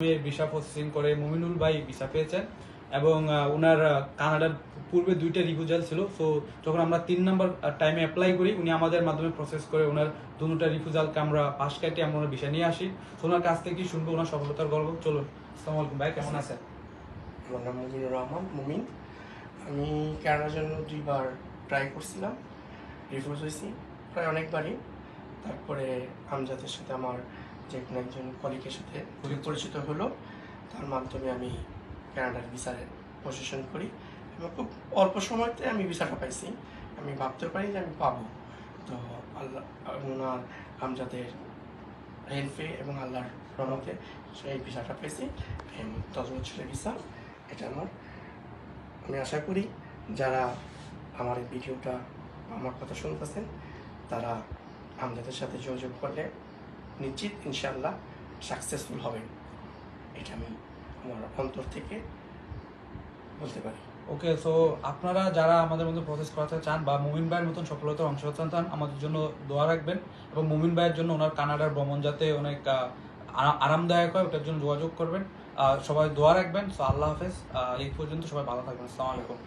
Visa processing করে মুমিনুল ভাই visa পেয়েছেন এবং ওনার কানাডার পূর্বে দুইটা রিফিউজাল ছিল। সো যখন আমরা তিন নম্বর টাইমে অ্যাপ্লাই করি, উনি আমাদের মাধ্যমে প্রসেস করে ওনার দুটা রিফিউজালকে আমরা পাশ কাটিয়ে আমরা ওনার ভিসা নিয়ে আসি। তো ওনার কাছ থেকে শুনব ওনার সফলতার গল্প। চলুন, আসসালামু আলাইকুম ভাই, কেমন আছেন? আমার নাম মুজিবুর রহমান, মুমিন। আমি কানাডার জন্য দুইবার ট্রাই করছিলাম রিফিউজ হয়েছি, প্রায় অনেকবারই। তারপরে আমজাদের সাথে আমার যে কোনো একজন কলিগের সাথে পরিচিত হলো, তার মাধ্যমে আমি কানাডার ভিসার পজিশন করি এবং খুব অল্প সময়তে আমি ভিসাটা পাইছি। আমি ভাবতে পারি যে আমি পাবো। তো আল্লাহ, ওনার আমজাদের হেল্পে এবং আল্লাহর রহমতে সেই ভিসাটা পেয়েছি দশ বছরের ভিসা এটা আমার। আমি আশা করি যারা আমার এই ভিডিওটা, আমার কথা শুনতেছেন, তারা আমজাদের সাথে যোগাযোগ করলে নিশ্চিত ইনশাল্লাহ সাকসেসফুল হবেন এটা আমি আমার অন্তর থেকে বলতে পারি। ওকে সো আপনারা যারা আমাদের মধ্যে প্রসেস করাতে চান বা মুমিন ভাইয়ের মতন সফলতার অংশ হতে চান, আমাদের জন্য দোয়া রাখবেন এবং মুমিন ভাইয়ের জন্য ওনার কানাডার ভ্রমণ যাতে অনেক আরামদায়ক হয়, ওটার জন্য যোগাযোগ করবেন। সবাই দোয়া রাখবেন। সো আল্লাহ হাফেজ। এই পর্যন্ত সবাই ভালো থাকবেন। আসসালামু আলাইকুম।